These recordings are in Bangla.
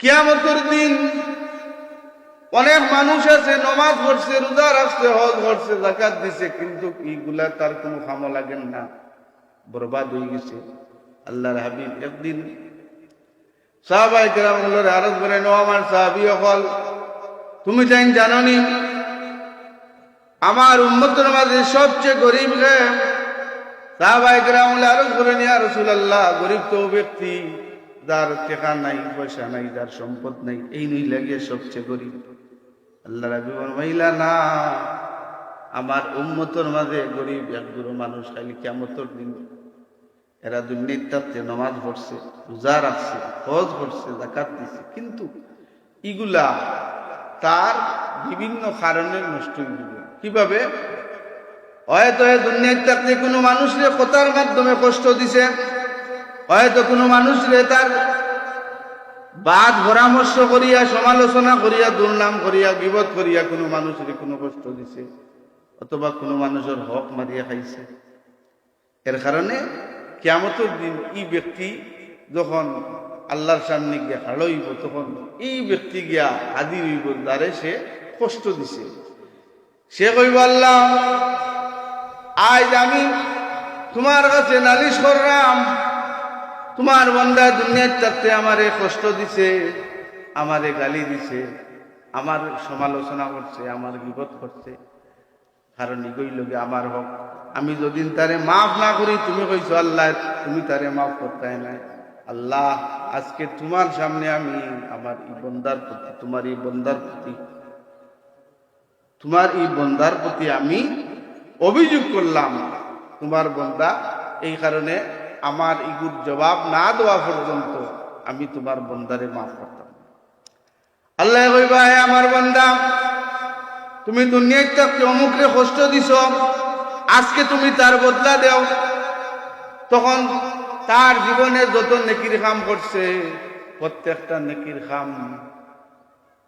কিয়ামতের দিন অনেক মানুষ আছে, নমাজ পড়ছে, রোজা রাখছে, হজ করছে জাকাত দিছে, কিন্তু এইগুলা তার কোনো খামো লাগেন না। বরবাদ হয়ে গেছে। আল্লাহর হাবিব একদিন সাহাবাই কেরাম আরজ করে নো আমার সাহাবি অকল, তুমি জান জাননি, আমার উম্মতের মাঝে সবচেয়ে গরিব রে? সাহাবাই কেরাম আরজ নিয়া রসুল্লাহ গরিব তো ব্যক্তি। যার টেকা নাই, পয়সা নাই, যার সম্পদ নাই, এই নই লাগে সবচেয়ে গরিব। আল্লাহ রাবি মহিলা না, আমার উম্মতর মাঝে গরিব একগুলো মানুষ, খালি কেমতর দিন। এরা দুর্নীতাতে নমাজ পড়ছে, রোজা রাখছে, হজ করছে জাকাত দিছে। কিন্তু ইগুলা তার বিভিন্ন কারণে নষ্ট হয়ে কীভাবে? হয়তো থাকতে কোনো মানুষরে কথার মাধ্যমে কষ্ট দিছে হয়তো কোনো মানুষরে তার বাদ পরামর্শ করিয়া, সমালোচনা করিয়া, দুর্নাম করিয়া, বিপদ করিয়া কোনো মানুষের কোনো কষ্ট দিছে, অথবা কোনো মানুষের হক মারিয়া খাইছে। এর কারণে কেমতর দিন এই ব্যক্তি যখন আল্লাহর সামনে গিয়া হাড়ইব তখন এই ব্যক্তি গিয়া হাজির হইব, দ্বারে সে কষ্ট দিছে। সে কইব, আল্লাহ, আজ আমি তোমার কাছে নালিশ করলাম তোমার বন্দা দুনিয়ার চারতে আমারে কষ্ট দিছে, আমারে গালি দিছে, আমার সমালোচনা করছে, আমার বিপদ করছে। কারণ ইগই লগে আমার হক। আমি যদি তারে মাফ না করি, তুমি কইছো, আল্লাহ, তুমি তারে মাফ করতে নাই। আল্লাহ, আজকে তোমার সামনে আমি আমার এই বন্দার প্রতি, তোমার এই বন্দার প্রতি, তোমার এই বন্দার প্রতি আমি অভিযোগ করলাম। তোমার বন্দা এই কারণে আমার ইগুর জবাব না দেওয়া পর্যন্ত আমি তোমার বন্দারে মাফ করতাম। আল্লাহ কইবা, হে আমার বন্দা, তুমি দুনিয়ায় থাকতে অমুকরে কষ্ট দিছ, আজকে তুমি তার বদলা দেও। তখন তার জীবনে যত নেকির খাম করছে, প্রত্যেকটা নেকির খাম,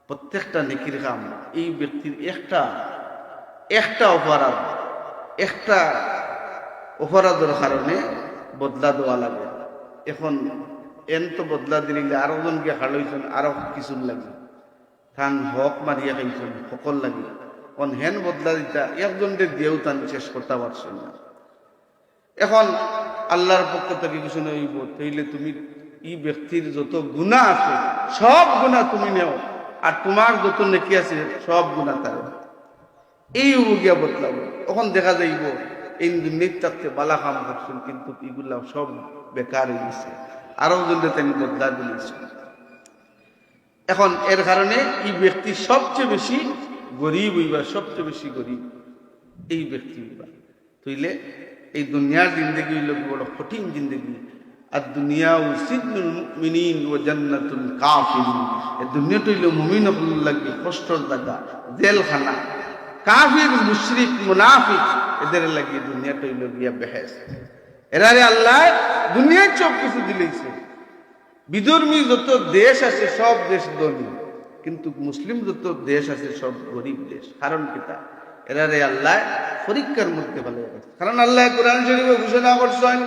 প্রত্যেকটা নেকির খাম, এই ব্যক্তির একটা একটা অপরাধ, একটা অপরাধের কারণে বদলা দেওয়া লাগে। এখন এন তো বদলা দিলে আরও জনকে হারইছেন আরও কিছু লাগে। থান হক মারিয়া খাইছেন সকল লাগে। অন হেন বদলা দিতা, একজনকে দিয়েও তান শেষ করতে পারছেন না। এখন আল্লাহর পক্ষ থেকে কিছু নইব তাইলে তুমি এই ব্যক্তির যত গুণা আছে, সব গুণা তুমি নেও। আর তোমার যত নেকি আছে, সব গুণা তার এই উগিয়া বদলাবো। তখন দেখা যাইব এই দুর্নীতি বালা কাম করছেন কিন্তু এগুলা সব বেকার হয়ে গেছে। আরও জন্য তিনি বদলা দিয়েছে এখন এর কারণে এই ব্যক্তি সবচেয়ে বেশি গরিব হইবা, সবচেয়ে বেশি গরিব। এই ব্যক্তি হইবা। তুইলে এই দুনিয়ার জিন্দগি হইল বড় কঠিন জিন্দগি। আর দুনিয়া ও সিদ্দুল মুমিনিন ও জান্নাতুল কাফিরিন। এই দুনিয়াটা হইল মুমিন লাগে কষ্টর জায়গা, জেলখানা। কাফির, মুশরিক, মুনাফিক। এদের লাগে দুনিয়াটা হইল গিয়া বেহেস এরারে আল্লাহ দুনিয়ার সব কিছু দিলেইছে বিধর্মী যত দেশ আছে সব দেশ ধনী কিন্তু মুসলিম যত দেশ আছে সব গরিব দেশ কারণ কিতা এরারে আল্লাহ পরীক্ষার মধ্যে ভালো রাখছে কারণ আল্লাহ কোরআন শরীফে ঘোষণা করছেন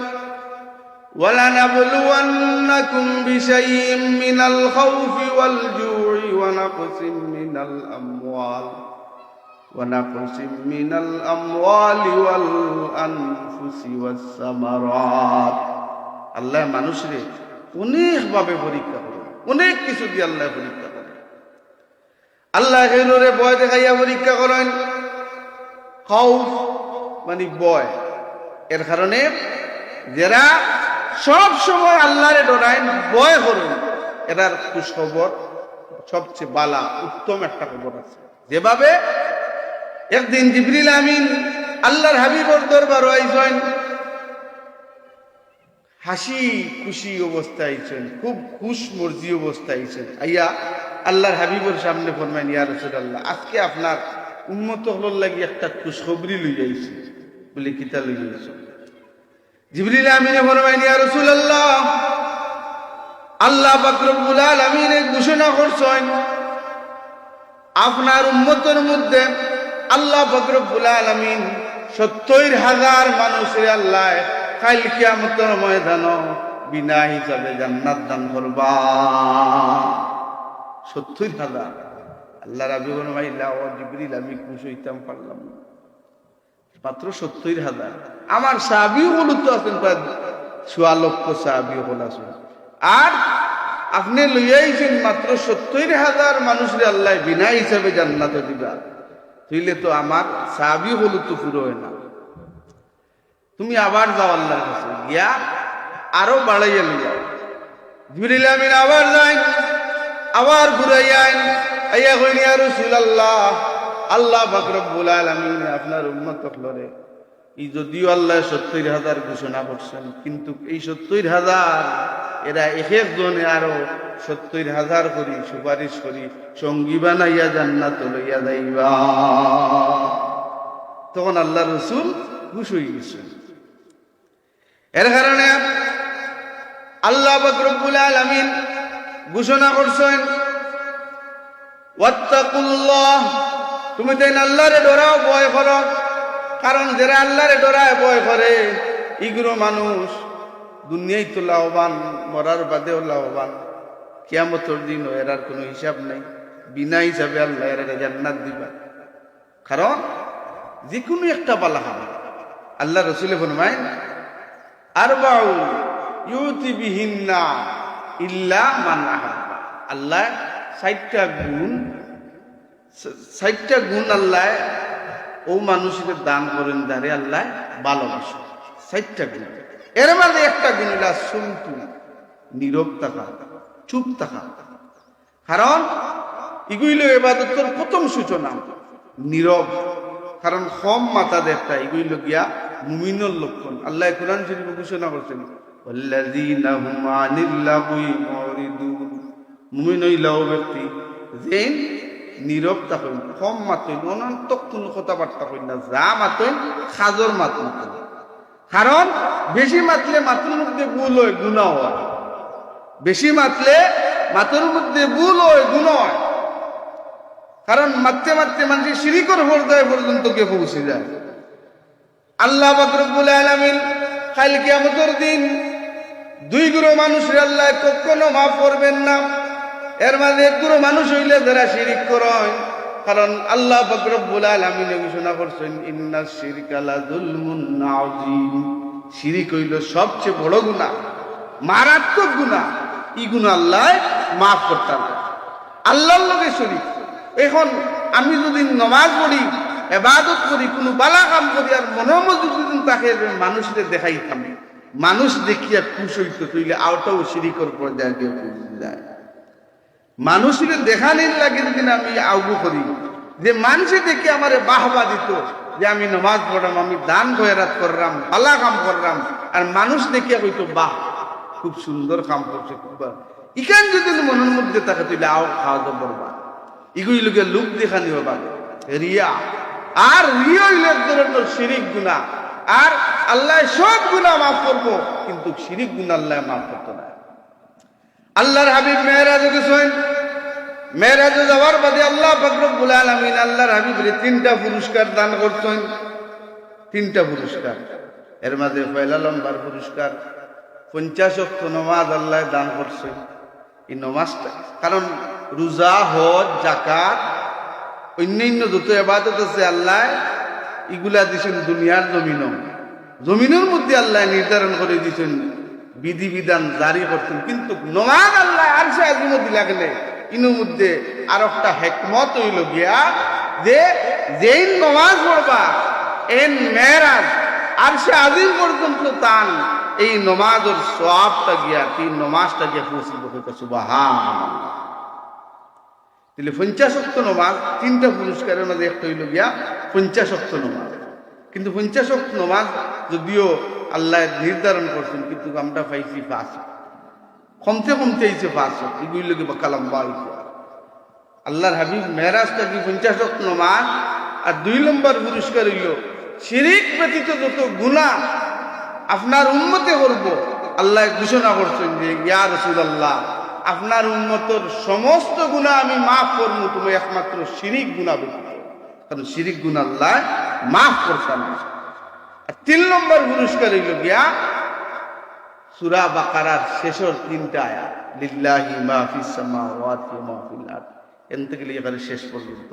ولنبلونكم بشيء من الخوف والجوع ونقص من الأموال ونقص من الأموال والأنفس والثمرات আল্লাহ মানুষরে অনেকভাবে পরীক্ষা করে অনেক কিছু দিয়ে আল্লাহ পরীক্ষা করে আল্লাহ হেলোরে বয় দেখাইয়া পরীক্ষা করেন খাউফ মানে বয় এর কারণে যারা সব সময় আল্লাহরে ডরায় বয় করুন এটার খবর সবচেয়ে বালা উত্তম একটা খবর আছে যেভাবে একদিন জিবরিল আমিন আল্লাহর হাবিবর দরবার আইছেন। হাসি খুশি অবস্থায় আইছেন, খুব খুশ মর্জি অবস্থায় আইছেন। আইয়া আল্লাহর হাবিবর সামনে ফরমাইন, ইয়া রাসূলুল্লাহ, আজকে আপনার উম্মত হলর লাগি একটা খুশখবরি লই আইছি। বলে, কিতা লই আইছো? জিবরিল আমিনে ফরমাইন, ইয়া রাসূলুল্লাহ, আল্লাহ পাক রব্বুল আলামিন ঘোষণা করছেন, আপনার উম্মতের মধ্যে আল্লাহ পাক রব্বুল আলামিন সত্তর হাজার মানুষের আল্লাহ কাল কিয়ামতের ময়দান বিনা হিসাবে জান্নাত দান করবা। সত্তর হাজার। আল্লাহ রাবি মাইলা ও জিবরিল, আমি খুশ হইতাম, পারলাম না। মাত্র সত্তর হাজার। আমার সাহাবিও হলো তো আছেন প্রায় সোয়া লক্ষ সাহাবিও আছেন আর আপনি লইয়াইছেন মাত্র সত্তর হাজার মানুষের আল্লাহ বিনা হিসাবে জান্নাত দিবা। হইলে তো আমার সাহাবি হলো তো পুরো হয় না। তুমি আবার যাও আল্লাহর কাছে, গিয়া আরও বাড়াইয়া লইয়া জিবরিল আমিন আবার যাই, আবার ঘুরাইয়ান আইয়া হইনি আর রসুল আল্লাহ পাক রব্বুল আমি আপনার উম্মত হলরে এই যদিও আল্লাহ সত্তর হাজার ঘোষণা করছেন, কিন্তু এই সত্তর হাজার, এরা এক একজনে আরও সত্তর হাজার করি সুপারিশ করি, সঙ্গী বানাইয়া জান্নাত লইয়া যাইবা। তখন আল্লাহ রসুল খুশ হয়ে গেছেন। এর কারণে আল্লাহ বকরবুল আলমিন ঘোষণা করছেন, ওয়াত্তাকুল্লাহ, তুমি তাই আল্লাহরে ডরাও, ভয় করো। কারণ যারা আল্লাহরে ডরায়, ভয় করে ইগুলো মানুষ, দুনিয়ায় তো লাভবান, মরার বাদেও লাভবান। কিয়ামতর দিন এরার কোনো হিসাব নাই। বিনা হিসাবে আল্লাহ এরা জান্নাত দিবা। কারণ যে কোনো একটা বালা হবে। আল্লাহ রসুলে ফরমায় আর বাউ ইউতি বিহিন্না ইল্লা মান আহাব্বা। আল্লাহ ষাটটা গুণ ষাটটা গুণ আল্লাহ ও মানুষকে দান করেন দারে আল্লাহ ভালোবাসো। চারটা গুণ। এর মানে একটা গুণ হইলা শুনতু নীরব থাকা, চুপ থাকা। কারণ ইগুইল এবাদতর প্রথম সূচনা। নীরব, কারণ হম মাথা দেখতা এগুইল গিয়া মুমিনের লক্ষণ। আল্লাহ কোরআন শরীফ ঘোষণা করছেন, ওয়াল্লাযীনা হুম আনিল মুরিদুন মুমিন হইল ব্যক্তি, যেন নীরব থাকেন কম মাতেন অনন্তক কোনো কথাবার্তা না, যা মাতেন সাজর মাত কারণ বেশি মাতলে মাতুর মধ্যে ভুল হয় গুণা হয়। বেশি মাতলে মাতুর মধ্যে ভুল হয় গুণ হয়। কারণ মাততে মাততে মানুষের শিরিকর পর্যায়ে পর্যন্ত কে পৌঁছে যায়। আল্লাহ বাকরবুল আলমিন কাল কিয়ামতের দিন দুই গুরু মানুষের আল্লাহ কখনো মাফ করবেন না। এর মাঝে গুরু মানুষ হইলে যারা শিরিক করয় কারণ আল্লাহ বকরবুল আলমিন ঘোষণা করছেন, ইন্না শিরকালা জুলমুন শিরিক হইল সবচেয়ে বড় গুণা মারাত্মক গুণা ই গুণা আল্লাহ মাফ করতাম আল্লাহর লগে শরিক। এখন আমি যদি নমাজ পড়ি এবাদত করি, কোনো বালা কাম করি, আর মধ্যে যদি তাকে মানুষদের দেখাইতাম। মানুষ দেখিয়া খুশ হইত তৈলে আওটাও শিরিকর পর্যায়ে যায়। মানুষের দেখানির লাগে যদি আমি আউগু করি। যে মানুষে দেখে আমার বাহবা দিত, যে আমি নমাজ পড়লাম আমি দান খয়রাত করলাম ভালা কাম করলাম আর মানুষ দেখিয়া হইতো, বাহ, খুব সুন্দর কাম করছে, খুব। ইখান যদি মনের মধ্যে থাকে তুই আও খাওয়া দাওয়া করবা ইগুই লোকে লোক দেখানি হবা রিয়া। আর রিয়া হইলে এক ধরনের শিরিক গুণা আর আল্লাহ সব গুণা মাফ করব, কিন্তু শিরিক গুণা আল্লাহ মাফ করতো না। আল্লাহর হাবিব মেহরাজে গেছেন। মেহরাজে যাওয়ার বাদে আল্লাহ ফকরবুল আলমিন আল্লাহর হাবিবরে তিনটা পুরস্কার দান করছেন। তিনটা পুরস্কার। এর মাঝে পয়লা লম্বার পুরস্কার, পঞ্চাশ অক্ষ নমাজ আল্লাহ দান করছে এই নমাজটা, কারণ রোজা, হজ জাকাত অন্যান্য যত এবাদত আছে আল্লাহ, এগুলা দিছেন দুনিয়ার জমিন জমিনের মধ্যে আল্লাহ নির্ধারণ করে দিছেন। বিধি বিধান জারি করছেন। কিন্তু নমাজ আল্লাহ আর সে আজিমত লাগলে ইনোর মধ্যে আর একটা হেকমত হইল গিয়া যে যেই নমাজ পড়বা এন মেয়েরাজ, আর সে আজিম পর্যন্ত তান, এই নমাজের সবটা গিয়া কি নমাজটা গিয়া পৌঁছিব হইতে সুবাহান তাহলে পঞ্চাশক্ত নমাজ, তিনটা পুরস্কারের মধ্যে একটা হইল গিয়া পঞ্চাশক্ত নমাজ। কিন্তু পঞ্চাশক্ত নমাজ যদিও আল্লাহ নির্ধারণ করছেন, কিন্তু আমরা পাইছি পাঁচ কমতে কমতে হয়েছে পাঁচ এগুলি লোকে বাকালাম বাড়িতে আল্লাহর হাবিব মেহরাজটা কি পঞ্চাশক্ত নমাজ আর দুই নম্বর পুরস্কার হইল, শিরিক ব্যতীত যত গুণা আপনার উন্মতে করব, আল্লাহ ঘোষণা করছেন যে, ইয়া রসুল আল্লাহ আপনার উন্মতর সমস্ত গুণা আমি মাফ করব, তুমি একমাত্র শিরিক গুণা ব্যতীত কারণ শিরিক গুণ আল্লাহ মাফ করতাম আর তিন নম্বর পুরস্কার হইল গিয়া সুরা বাকারার শেষের তিনটা আয়াত, লিল্লাহি মা ফিস সামাওয়াতি ওয়া মা ফিল আরদ এন থেকে এখানে শেষ পর্যন্ত।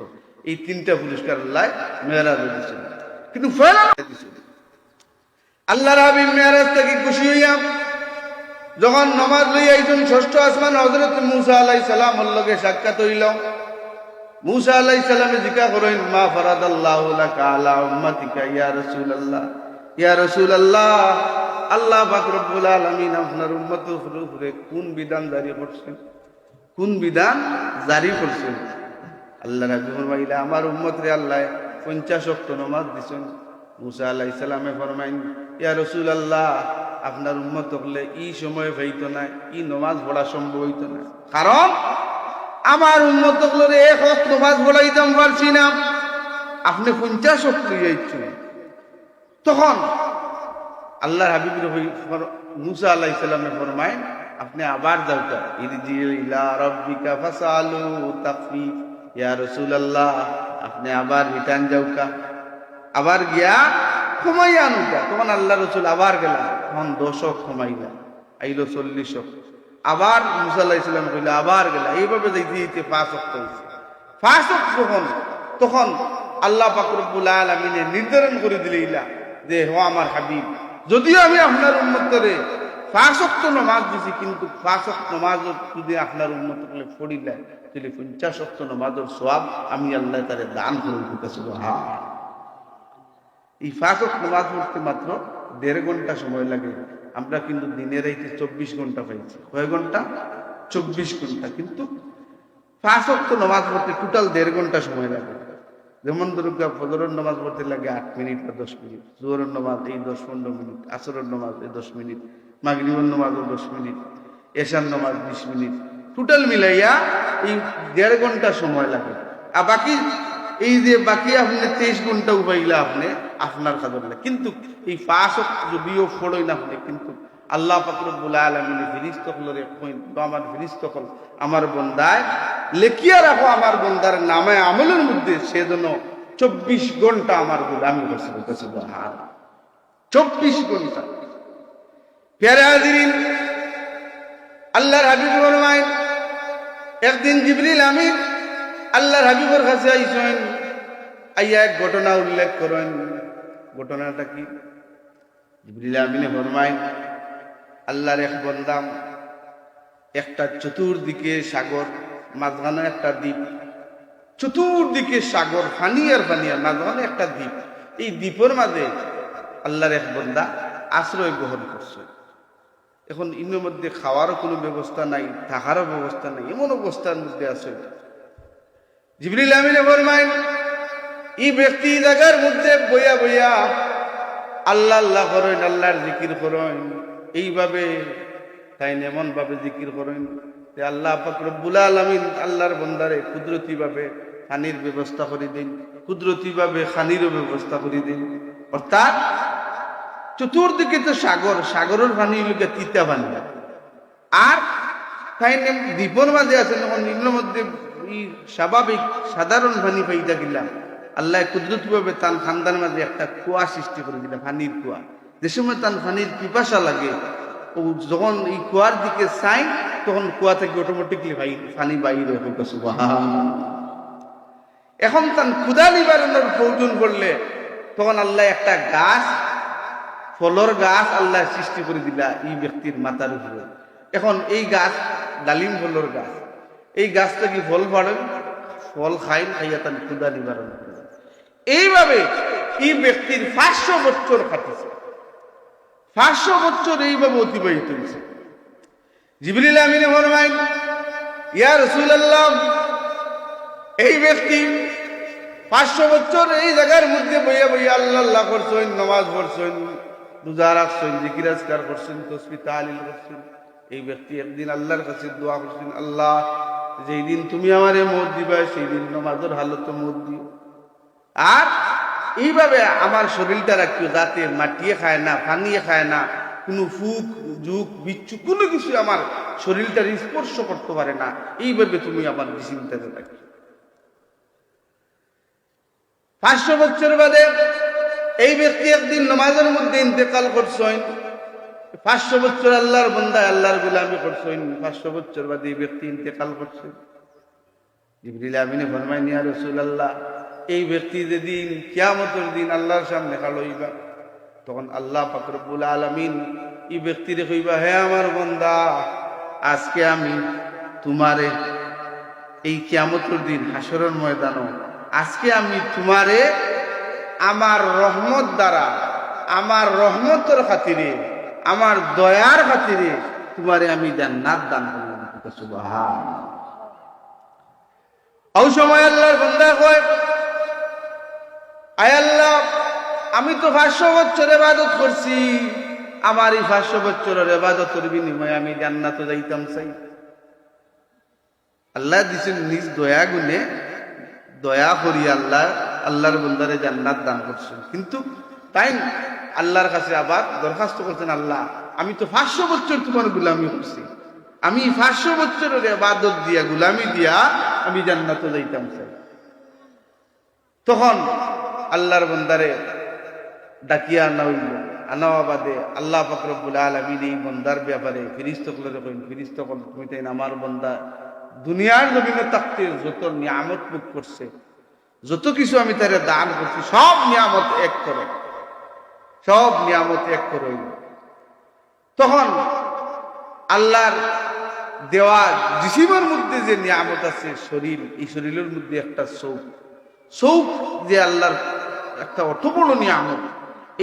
এই তিনটা পুরস্কার আল্লাহ মেয়েরাজ দিয়েছেন। কিন্তু আল্লাহ রাবি মেয়েরাজ থেকে খুশি হইয়া যখন নমাজ লইয়া একজন ষষ্ঠ আসমান হজরত মুসা আলাই সালাম লগে সাক্ষাৎ হইল। মুসা আলাই সালামে জিজ্ঞা করেন, মা ফরাদ আল্লাহ আলা উম্মাতিকা ইয়া রাসূলুল্লাহ? ইয়া রাসূলুল্লাহ, আল্লাহ পাক রব্বুল আলামিন আপনার উম্মতের উপরে কোন বিধান জারি করছেন? কোন বিধান জারি করছেন? আল্লাহ রাবি ফরমাইলে আমার উম্মতরে আল্লাহ পঞ্চাশ অক্ট নমাজ দিছেন। মুসা আলাইহিস সালামে ফরমাইন, ইয়া রাসূলুল্লাহ, আপনার উম্মত হলে ই সময় হইতো না, ই নমাজ পড়া সম্ভব হইতো না। কারণ আমার উন্মত হলে এক নমাজ পড়াইতাম পারছি না। আপনি পঞ্চাশ অক্ট যাইছেন তখন আল্লাহর হাবিবুর মুসা আল্লাহ ইসলামে ফরমায় আপনি আবার ইয়া রাসূলুল্লাহ, আপনি আবার রিটার্ন যাওকা আবার গিয়া ক্ষমাই আনুকা তখন আল্লাহ রসুল আবার গেলাম তখন দশক ক্ষমাইলা আইলো চল্লিশ আবার মুসাল্লাহ ইসলাম কইলে, আবার গেলা। এইভাবে যাইতে যেতে পাঁচ অক্ট হয়েছে পাঁচ অক্ট যখন, তখন আল্লাহ পাকরবুল আলমিনে নির্ধারণ করে দিলে ইলা যে হ আমার হাবিব। যদিও আমি আপনার উন্মতরে পাঁচ অক্ট নমাজ দিছি, কিন্তু অক্ট নমাজ যদি আপনার উন্মত করলে পড়িলে তাহলে পঞ্চাশ অক্ট নমাজের সব আমি আল্লাহ তারে দান করে দিতেছি হ্যাঁ এই ফাঁসক নামাজ পড়তে মাত্র দেড় ঘণ্টা সময় লাগে। আমরা কিন্তু দিনের রাইতে চব্বিশ ঘণ্টা পাইছি। কয় ঘণ্টা? চব্বিশ ঘণ্টা। কিন্তু ফাঁসক তো নামাজ পড়তে টোটাল দেড় ঘণ্টা সময় লাগে। যেমন দুর্গা ফজরের নামাজ পড়তে লাগে আট মিনিট বা দশ মিনিট, জোহরের নামাজ এই দশ পনেরো মিনিট, আসরের নামাজ এই দশ মিনিট, মাগরিবের নামাজও দশ মিনিট, এশার নামাজ বিশ মিনিট। টোটাল মিলাইয়া এই দেড় ঘণ্টা সময় লাগে। আর বাকি এই যে বাকি আপনি তেইশ ঘণ্টা উপাইলা আপনি, আপনার লাগে। কিন্তু এই পাঁচ যদিও ফোড়ই না আপনি, কিন্তু আল্লাহ ফাকরুল আলমিনে ফিরিস্ত হলরে আমার ফিরিস্ত হল, আমার বন্দায় লেখিয়া রাখো আমার বন্দার নামে আমলের মধ্যে সে যেন চব্বিশ ঘণ্টা আমার গোলামি করছে বলতেছে হার চব্বিশ ঘণ্টা। পেয়ারে হাজিরিন আল্লাহর হাবিব ফরমায় একদিন জিবরিল আমিন আল্লাহর হাবিবর কাছে আইসেন, আইয়া এক ঘটনা উল্লেখ করেন। ঘটনাটা কি? জিবরিল আমিনে ফরমায় আল্লাহর এক বন্দাম, একটা চতুর্দিকে সাগর, মাঝখানে একটা দ্বীপ। চতুর্দিকে সাগর ফানি আর মাঝখানে একটা দ্বীপ। এই দ্বীপের মাঝে আল্লাহর এক বন্দা আশ্রয় গ্রহণ করছে। এখন ইনের মধ্যে খাওয়ারও কোনো ব্যবস্থা নাই, থাকারও ব্যবস্থা নাই, এমন অবস্থার মধ্যে আছে। জিবরিল আমিনে এই ব্যক্তি জায়গার মধ্যে বইয়া বইয়া আল্লাহ আল্লাহ করেন, আল্লাহর জিকির করেন। এইভাবে তাই এমন ভাবে জিকির করেন যে আল্লাহ ফকরবুল আলমিন আল্লাহর বন্দারে কুদরতি ভাবে খানির ব্যবস্থা করে দিন কুদরতি ভাবে খানিরও ব্যবস্থা করে দিন। অর্থাৎ চতুর্দিকে তো সাগর, সাগরের পানি লোকে তিতা পানি। আর তাই দ্বীপর মাঝে আছে তখন নিম্ন মধ্যে স্বাভাবিক সাধারণ পানি পাইতা গিলাম, আল্লাহ কুদরতি ভাবে তান খানদার মাঝে একটা কুয়া সৃষ্টি করে দিলাম পানির কুয়া। যে সময় তান পানির পিপাসা লাগে, ও যখন এই কুয়ার দিকে চাই তখন কুয়া থেকে অটোমেটিকলি পানি বাইরে এখন তান ক্ষুদা নিবারণের প্রয়োজন পড়লে, তখন আল্লাহ একটা গাছ, ফলর গাছ আল্লাহ সৃষ্টি করে দিলা এই ব্যক্তির মাথার উপরে। এখন এই গাছ ডালিম ফলর গাছ, এই গাছটা কি ফল পাড়েন ফল খাই খাইয়া তার ক্ষুদা নিবারণ করে। এইভাবে এই ব্যক্তির পাঁচশো বছর কাটেছে পাঁচশো বছর এইভাবে অতিবাহিত হয়েছে। জিবরিল আমিনে ফরমাইন ইয়া রসুল্লাহ এই ব্যক্তি পাঁচশো বছর এই জায়গার মধ্যে বইয়া বইয়া আল্লাহ আল্লাহ করছেন, নমাজ পড়ছেন, রোজা রাখছেন জিকিরাজকার করছেন, তসবি তালিল করছেন। এই ব্যক্তি একদিন আল্লাহর কাছে দোয়া করছেন, আল্লাহ, যেই দিন তুমি আমারে মত দিবা, সেই দিন নমাজের হালত মত দিও। আর এইভাবে আমার শরীরটা রাখিও যাতে মাটিয়ে খায় না পানিয়ে খায় না, কোনো ফুক যুগ বিচ্ছু, কোনো কিছু আমার শরীরটার স্পর্শ করতে পারে না। এইভাবে তুমি আমার চিন্তাতে রাখি পাঁচশো বছর বাদে এই ব্যক্তি একদিন নমাজের মধ্যে ইন্তেকাল করছেন। পাঁচশো বছর আল্লাহর বন্দা আল্লাহর গুলামি করছেন। পাঁচশো বছর বাদে এই ব্যক্তি ইন্তেকাল করছে জিবরিল আমিনে ফরমাই নিয়া রসুল আল্লাহ এই ব্যক্তি যেদিন কিয়ামতের দিন আল্লাহর সামনে খালইবা তখন আল্লাহ ফাকরবুল আলমিন এই ব্যক্তিরে কইবা, হে আমার বন্দা, আজকে আমি তোমারে এই কিয়ামতের দিন হাসরের ময়দানও আজকে আমি তোমারে আমার রহমত দ্বারা, আমার রহমতের খাতিরে, আমার দয়ার খাতিরে তোমারে আমি জান্নাত দান করলাম সুবহান ও সময় আল্লাহর বন্দা কয় আল্লাহ, আমি তো পাঁচশো বছর এবাদত করছি। আমার এই পাঁচশো বছরের এবাদতের বিনিময়ে আমি জান্নাতে যাইতাম চাই। আল্লাহ দিছেন নিজ দয়া গুণে দয়া করি আল্লাহ, আল্লাহর বন্দারে জান্নাত দান করছেন। কিন্তু তাই আল্লাহর কাছে আবার দরখাস্ত করছেন, আল্লাহ, আমি তো পাঁচশো বছর তোমার গুলামি করছি। আমি পাঁচশো বছরের এবাদত দিয়া, গুলামি দিয়া আমি জান্নাতে যাইতাম চাই। তখন আল্লাহর বন্দারে ডাকিয়া আনা হইল আনাওয়া বাদে আল্লাহ ফাকরবুল আলমিন এই বন্দার ব্যাপারে ফিরিস্ত করে কইন ফিরিস্ত কল তুমি তাই আমার বন্দা। দুনিয়ার জমিনে থাকতে যত নিয়ামত মুখ করছে, যত কিছু আমি তারে দান করছি, সব নিয়ামত এক করে। সব নিয়ামত এক করে তখন আল্লাহর দেওয়া জিসিমের মধ্যে যে নিয়ামত আছে, শরীর, এই শরীরের মধ্যে একটা চৌক চৌক যে আল্লাহর একটা বড় নিয়ামত।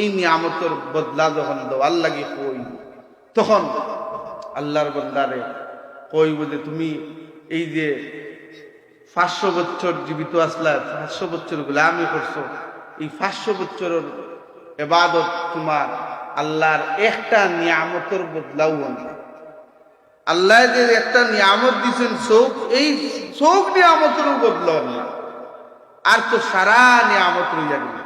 এই নিয়ামতের বদলা যখন দেওয়ার লাগে কই? তখন আল্লাহর বন্দারে কইব যে তুমি এই যে পাঁচশো বছর জীবিত আসলা, পাঁচশো বছর গোলামি করছ, এই পাঁচশো বছরের এবাদত তোমার আল্লাহর একটা নিয়ামতের বদলাও না আল্লাহ যে একটা নিয়ামত দিচ্ছেন চোখ এই চোখ নিয়ামতেরও বদলাও না আর তো সারা নিয়ামত রইয়া গেল।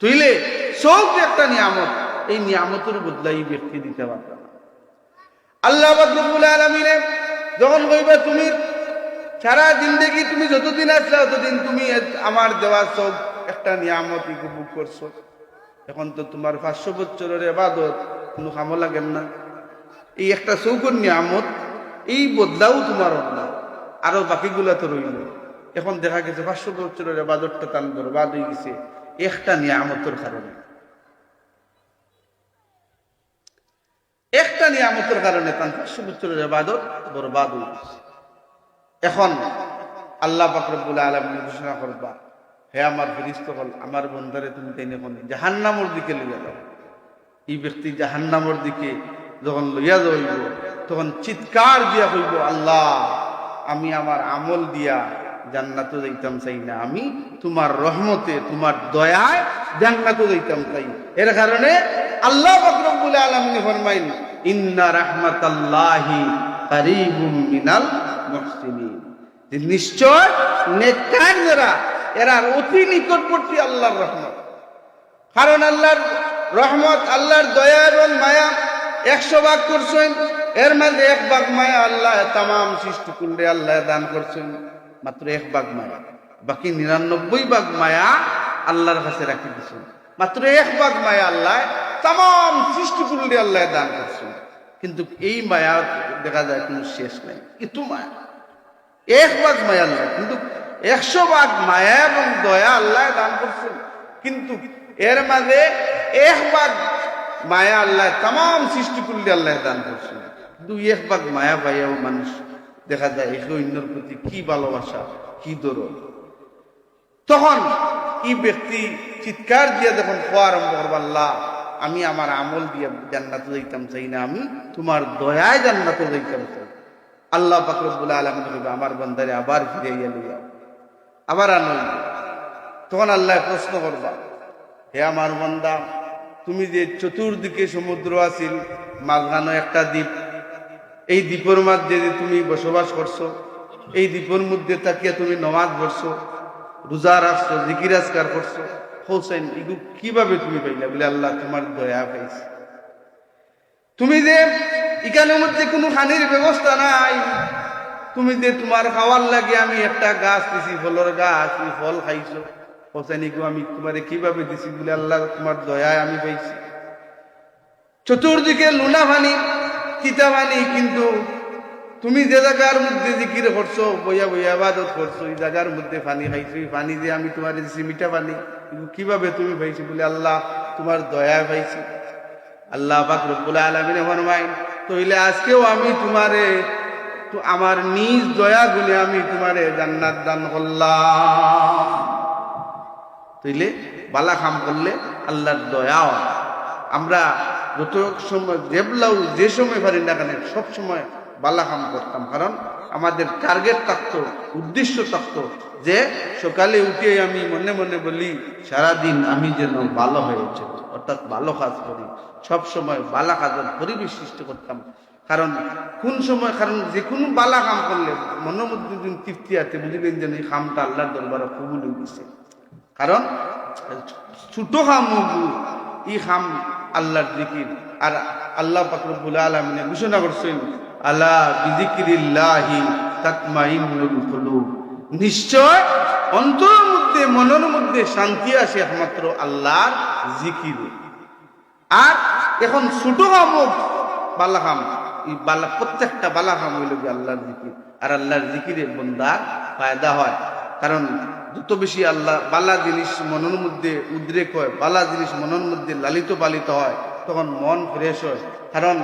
তুইলে সব একটা নিয়ামত, এই নিয়ামতের বদলা এই ব্যক্তি দিতে পারবে না। আল্লাহ বাদুল আলমিনে যখন কইবা তুমি সারা জিন্দগি তুমি যতদিন আসলে ততদিন তুমি আমার দেওয়া সব একটা নিয়ামত উপভোগ করছ। এখন তো তোমার পাঁচশো বছরের এবাদত, কোনো কামো লাগেন না। এই একটা চৌকর নিয়ামত, এই বদলাও তোমার না। আরও বাকিগুলা তো রইল। এখন দেখা গেছে পাঁচশো বছরের এবাদতটা তান বরবাদ হয়ে গেছে। একটা নিয়ামতের কারণে। একটা নিয়ামতের কারণে তান পাঁচশো বছরের এবাদত বরবাদ এখন আল্লাহ বাকরবুল আলম ঘোষণা করবা, হে আমার ফিরিস্ত হল আমার বন্ধারে তুমি তাই এখন জাহান্নামর দিকে লইয়া যাও। এই ব্যক্তি জাহান্নামর দিকে যখন লইয়া যাইব, তখন চিৎকার দিয়া হইব আল্লাহ, আমি আমার আমল দিয়া জান্নাতও যাইতাম চাই না। আমি তোমার রহমতে, তোমার দয়ায় জান্নাতও যাইতাম চাই। এর কারণে আল্লাহ বকরবুল আলমিন ফরমাইন, ইন্না রাহমাতাল্লাহি কারিবুম মিনাল মুহসিনিন। যে নিশ্চয় নেককার যারা, এরা অতি নিকটবর্তী আল্লাহর রহমত। কারণ আল্লাহর রহমত, আল্লাহর দয়া এবং মায়া একশো ভাগ করছেন। এর মাঝে এক ভাগ মায়া আল্লাহ তাম সৃষ্টি কুণ্ডে আল্লাহ দান করছেন। মাত্র এক ভাগ মায়া। বাকি নিরানব্বই ভাগ মায়া আল্লাহর কাছে রাখি দিচ্ছেন মাত্র এক ভাগ মায়া আল্লাহ তাম সৃষ্টি কুণ্ডে আল্লাহ দান করছেন কিন্তু এই মায়া দেখা যায় কোনো শেষ নাই। কিন্তু মায়া। এক ভাগ মায়া আল্লাহ। কিন্তু একশো ভাগ মায়া এবং দয়া আল্লাহ দান করছেন কিন্তু এর মাঝে এক ভাগ মায়া আল্লাহ তাম সৃষ্টি করলে আল্লাহ দান করছেন দুই এক ভাগ মায়া পাইয়াও মানুষ দেখা যায় একে অন্যের প্রতি কি ভালোবাসা, কি দরদ? তখন এই ব্যক্তি চিৎকার দিয়ে যখন খোয়া আরম্ভ করব, আল্লাহ, আমি আমার আমল দিয়ে জান্নাতে যাইতাম চাই না, আমি তোমার দয়ায় জান্নাতে যাইতাম চাই। আল্লাহ ফাকরবুল আলম আমার বন্দারে আবার ফিরে গিয়ে আবার আনন্দ তখন আল্লাহ প্রশ্ন করবা, হে আমার বন্দা, তুমি যে চতুর্দিকে সমুদ্র আছিল, মাঝখানো একটা দ্বীপ এই দ্বীপের মধ্যে যে তুমি বসবাস করছ, এই দ্বীপের মধ্যে তাকিয়া তুমি নমাজ পড়ছো, রোজা রাখছো জিকিরাজকার করছ। হোসেন এগুলো কীভাবে তুমি পাইলা? বলে আল্লাহ তোমার দয়া পাইছে। তুমি যে এখানের মধ্যে কোনো হানির ব্যবস্থা নাই, তুমি যে তোমার খাওয়ার লাগে আমি একটা গাছ দিছি, ফলের গাছ, তুমি ফল খাইছো। হোসেন এগুলো আমি তোমারে কীভাবে দিছি? বলে আল্লাহ তোমার দয়ায় আমি পাইছি। চতুর্দিকে লুনা পানি তিতা পানি কিন্তু তুমি যে জায়গার মধ্যে জিকির করছ বইয়া বইয়া বাদত করছ এই জায়গার মধ্যে পানি খাইছো, এই পানি যে আমি তোমার দিছি মিঠা পানি কীভাবে তুমি পাইছি বলে আল্লাহ তোমার দয়া পাইছি। আল্লাহ পাক রব্বুল আলামিনে ফরমাই তইলে আজকেও আমি তোমারে তো আমার নিজ দয়া গুলে আমি তোমারে জান্নাত দান করলাম তইলে বালা কাম করলে আল্লাহর দয়াও, আমরা যত সময় যেবলাও যে সময় পারি না কেন, সব সময় বালা কাম করতাম। কারণ আমাদের টার্গেট থাকতো, উদ্দেশ্য থাকতো যে সকালে উঠে আমি মনে মনে বলি, সারাদিন আমি যেন ভালো হয়েছে অর্থাৎ ভালো কাজ করি। সব সময় বালা কাজের পরিবেশ সৃষ্টি করতাম। কারণ কোন সময়, কারণ যে কোনো বালা কাম করলে মনের মধ্যে যদি তৃপ্তি আছে, বুঝলেন যে এই কামটা আল্লাহর দরবারে কবুল হয়ে গেছে। কারণ ছোট খাম ই খাম আল্লাহর জিকির। আর আল্লাহ পাকরবুল আলমিনে ঘোষণা করছেন আল্লাহ নিশ্চয় অন্তরের মধ্যে, মনের মধ্যে শান্তি আসে একমাত্র আল্লাহর জিকিরে। আর এখন ছোট খাম বালা খাম এই বালা, প্রত্যেকটা বালাহাম হইল আল্লাহর জিকির। আর আল্লাহর জিকিরে বন্দার ফায়দা হয়। কারণ যত বেশি আল্লাহ বালা জিনিস মনের মধ্যে উদ্রেক হয়, বালা জিনিস মনের মধ্যে লালিত পালিত হয়, তখন মন ফ্রেশ হয়। কারণ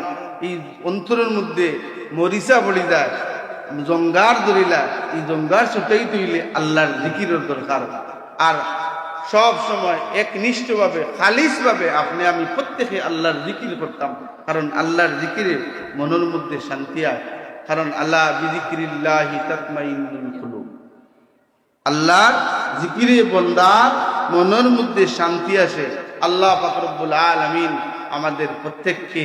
এই অন্তরের মধ্যে মরিচা পড়ি যায়, জঙ্গার ধরিলা এই জঙ্গার ছুটাই তৈলে আল্লাহর জিকিরের দরকার। আর সব সময় একনিষ্ঠভাবে খালিসভাবে আপনি, আমি প্রত্যেকে আল্লাহর জিকির করতাম, কারণ আল্লাহর জিকিরে মনের মধ্যে শান্তি আয় কারণ আল্লাহ বিজিকিরিল্লাহি তাতমাইন্নুল আল্লাহর জিকিরে বন্দার মনের মধ্যে শান্তি আসে। আল্লাহ ফাকরবুল আলমিন আমাদের প্রত্যেককে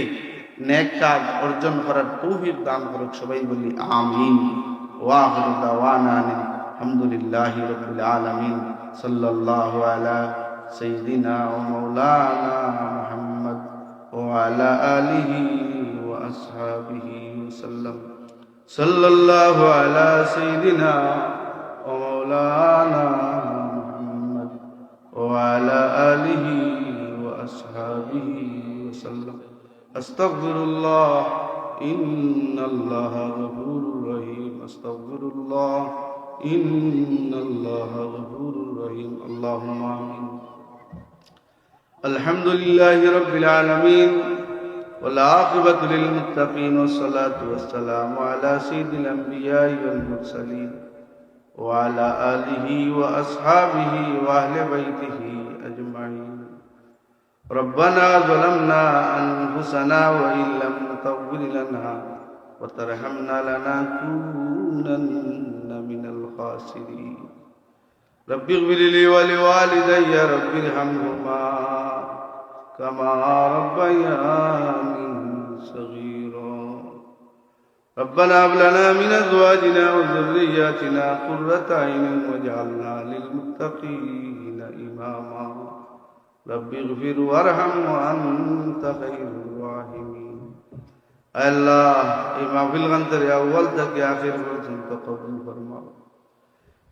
নেক কাজ অর্জন করার তৌফিক দান করুক, সবাই বলি আমিন। আলহামদুলিল্লাহি রাব্বিল আলামিন। সাল্লাল্লাহু আলা সাইয়্যিদিনা ওয়া মাওলানা মুহাম্মদ ওয়া আলা আলিহি ওয়া আসহাবিহি ওয়াসাল্লাম। সাল্লাল্লাহু আলা সাইয়্যিদিনা ومولانا محمد وعلى آله وأصحابه وسلم. أستغفر الله. إن الله غفور رحيم. أستغفر الله. إن الله غفور رحيم. اللهم آمين. الحمد لله رب العالمين والعاقبة للمتقين والصلاة والسلام على سيد الأنبياء والمرسلين وعلى آله وأصحابه وأهل بيته أجمعين. ربنا ظلمنا أنفسنا وإن لم تغفر لنا وترحمنا لنكونن من الخاسرين. رب اغفر لي ولوالدي رب ارحمهما كما ربياني صغيرا. ربنا هب لنا من ازواجنا وذرياتنا قرة عين واجعلنا للمتقين اماما رب اغفر وارحم وانت خير الراحمين আল্লাহ এই মাহফিল গান্তরে আউ্বাল থেকে আখির পর্যন্ত কবুল ফরমাও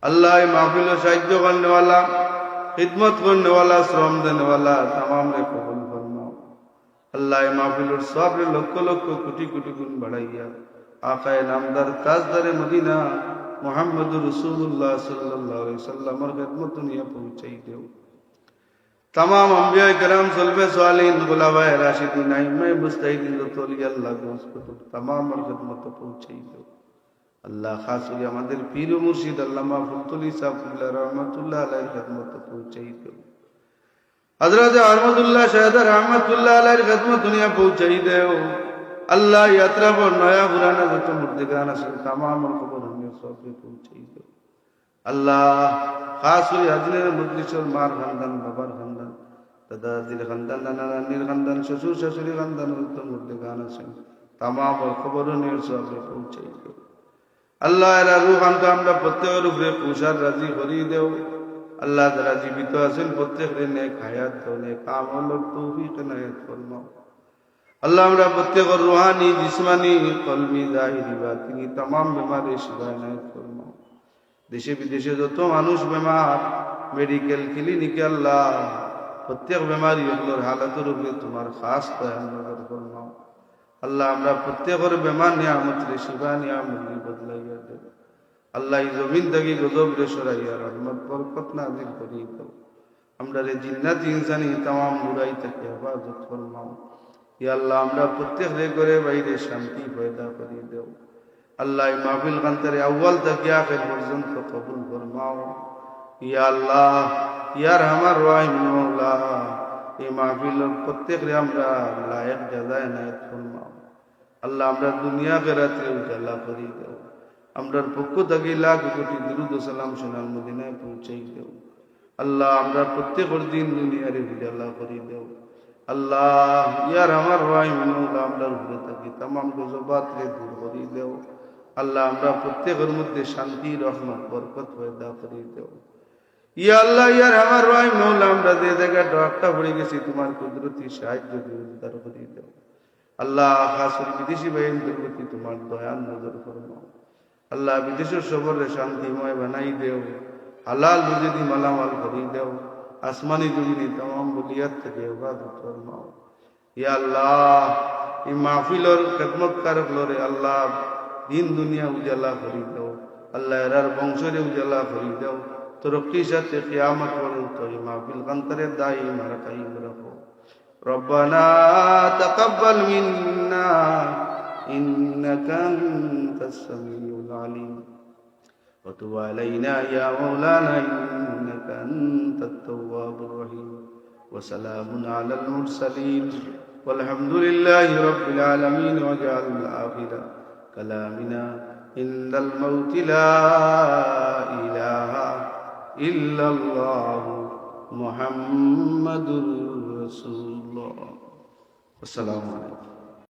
আল্লাহ এই মাহফিল সাহায্য করনেওয়ালা খিদমত করনেওয়ালা শ্রম দেনেওয়ালা তামাম রে কবুল ফরমাও আল্লাহ এই মাহফিলের সব লক্ষ লক্ষ কোটি কোটি গুণ বাড়াইয়া আকায় নামদার তাজদারে মদিনা মোহাম্মদ রসুল্লাহ সাল্লাহ সাল্লামর খেদমত নিয়ে পৌঁছাই দেও تمام انبیاء کرام صلب سوالین غلباء راشدین ائمہ مستعیدین تولی اللہ گوز کو تمام اور خدمت پہنچائی دو اللہ خاص ہوئی ہمارے پیر و مرشد علامہ فضلی صاحب اللہ رحمت اللہ علیہ خدمت پہنچائی دو حضرت احمد اللہ شہدہ رحمت اللہ علیہ خدمت دنیا پہنچائی دو আল্লাহ ইয়াত্রা পর নয়া পুরানা যত মুর্দিগান আছে, তামাম খবর হমিও সবকে পৌঁছেই দিও আল্লাহ, খাস করে হাজিরের মুদ্রিসর মার খানদান, বাবার খানদান, দাদা দিল খানদান, নানা নানির খানদান, শ্বশুর শাশুড়ি খানদান, যত মুর্দিগান আছে, তামাম খবর হমিও সবকে পৌঁছেই দিও আল্লাহ, এরা রুখ আনতে আমরা প্রত্যেকের উপরে পুষার রাজি করিয়ে দেও। আল্লাহ, যারা জীবিত আছেন প্রত্যেকের নে হায়াত দাও, নেক আমল তৌফিক নায়াত ফরমাও। আল্লাহ আমরা প্রত্যেকের রুহানি, জিসমানি, কলমি, জাহিরি, বাতিনি তাম বেমারে শিবায় নায়ক করব। দেশে বিদেশে যত মানুষ বেমার মেডিকেল ক্লিনিকে আল্লাহ, প্রত্যেক বেমারি ওগুলোর হালাতের উপরে তোমার খাস দয়া নজর করব। আল্লাহ আমরা প্রত্যেকের বেমার নিয়ামত রে শিবা নিয়ামত বদলাইয়া দেব আল্লাহ জমিন থেকে গজব রে সরাইয়া রহমত, বরকত নাজিল করিয়ে দেব আমরা রে জিন্নাত, ইনসানি তাম বুড়াই তাকে হেফাজত করলাম আল্লাহ আমরা প্রত্যেক রে করে বাইরে শান্তি পয়দা করিয়ে দেও আল্লাহ এই মাহফিল কান্তারে আউ্বাল থেকে আখের পর্যন্ত কবুল ফরমাও ইয়া আল্লাহ ইয়ার আমার রাহিম মৌলা এই মাহফিল প্রত্যেক রে আমরা লায়ক জাজায় নায়ক ফরমাও আল্লাহ আমরা দুনিয়া বেড়াতে উজালা করি দেও আমরার পক্ষ থেকে লাখ কোটি দুরুদ সালাম সোনাল মদিনায় পৌঁছাই দেও আল্লাহ আমরা প্রত্যেকের দিন দুনিয়ারে উজালা করি দেও আল্লাহ, ইয়ার আমার রাহিম মৌলা আমরা উপরে থাকি তাম গজবাত রে দূর করি দেও। আল্লাহ, আমরা প্রত্যেকের মধ্যে শান্তি, রহমত, বরকত পয়দা করি দেও। ইয়া আল্লাহ, ইয়ার আমার রাহিম মৌলা আমরা যে জায়গায় ডরটা পড়ে গেছি, তোমার কুদরতি সাহায্য দিয়ে উদ্ধার করি দেও। আল্লাহ খাসুর বিদেশি বাহিনীদের প্রতি তোমার দয়াল নজর ফরমাও। আল্লাহ বিদেশের সবরে শান্তিময় বানাই দেও। হালাল রুজিদি মালামাল করি দেও। আসমানি জমিনি তাম বলিয়াত থেকে ইবাদত ফরমাও ইয়া আল্লাহ এই মাহফিলর খেদমত কারক লরে আল্লাহ দিন দুনিয়া উজালা করি দেও আল্লাহ এরার বংশরে উজালা করি দেও তরক্কির সাথে কিয়ামত পর্যন্ত এই মাহফিল কান্তরে দায়ী মারা কাইম রাখো ربنا تقبل منا إنك أنت السميع العليم وتب علينا يا مولانا إنك أنت التواب الرحيم وسلام على المرسلين. والحمد لله رب العالمين واجعل آخر كلامنا عند الموت لا إله إلا الله محمد رسول الله. والسلام عليكم.